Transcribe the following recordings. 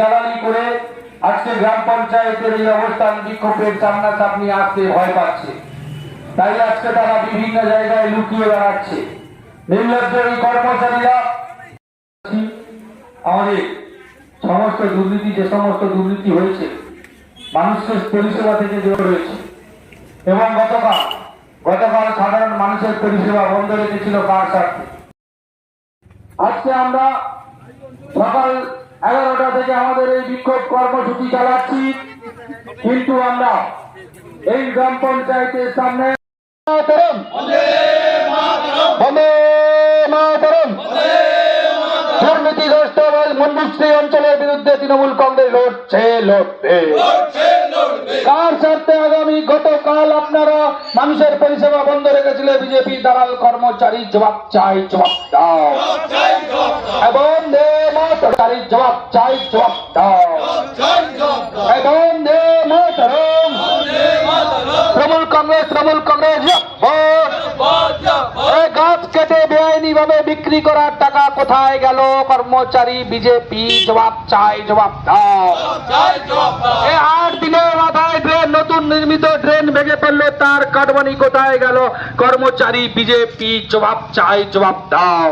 দালালি করে আজকে গ্রাম পঞ্চায়েতের এই অবস্থান বিক্ষোভের সামনাসামনি আসতে ভয় পাচ্ছে। তাই আজকে তারা বিভিন্ন জায়গায় লুকিয়ে বেড়াচ্ছে। নির্লজ্জ এই কর্মচারীরা আমাদের সমস্ত দুর্নীতি, যে সমস্ত দুর্নীতি হয়েছে মানুষকে পরিষেবা থেকে যে রয়েছে। এবং গতকাল গতকাল সাধারণ মানুষের পরিষেবা বন্ধ রেখেছিল কার স্বার্থে? আজকে আমরা সকাল এগারোটা থেকে আমাদের এই বিক্ষোভ কর্মসূচি চালাচ্ছি। কিন্তু আমরা এই গ্রাম পঞ্চায়েতের সামনে তৃণমূল গতকাল আপনারা মানুষের পরিষেবা বন্ধ রেখেছিল? বিজেপি দালাল কর্মচারী জবাব চাই, জবাব দাও। এবং মাতারি জবাব চাই জবাব দাও। তৃণমূল কংগ্রেস তৃণমূল কংগ্রেস গাছ কেটে বেআইনি ভাবে বিক্রি করার টাকা কোথায় গেল? কর্মচারী বিজেপি জবাব চাই জবাব দাও। আট দিনের মাথায় নতুন নির্মিত ভেঙে পড়ল তার কাটমানি কোথায় গেল? কর্মচারী বিজেপি জবাব চাই জবাব দাও।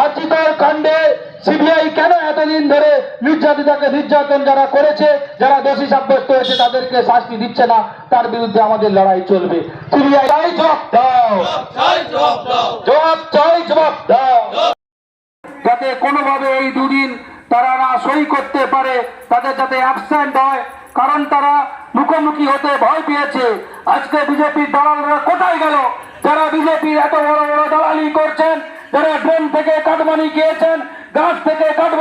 আজিতার কাণ্ডে সিবিআই কেন এতদিন ধরে নির্যাতিতাকে নির্যাতন যারা করেছে যারা দোষী সাব্যস্ত হয়েছে তাদেরকে শাস্তি দিচ্ছে না তার বিরুদ্ধে আমাদের লড়াই চলবে। সিবিআই জবাব দাও। জবাব চাই জবাব দাও। যাতে কোনোভাবে এই দুদিন তারা করতে পারে, তাদের যাতে অ্যাবসেন্ট হয়, কারণ তারা মুখোমুখি হতে ভয় পেয়েছে। আজকে বিজেপির দালালরা কোথায় গেল? যারা বিজেপির এত বড় বড় দালালি করছেন, যারা ড্রেন থেকে কাটমানি গিয়েছেন গাছ থেকে কাটমানি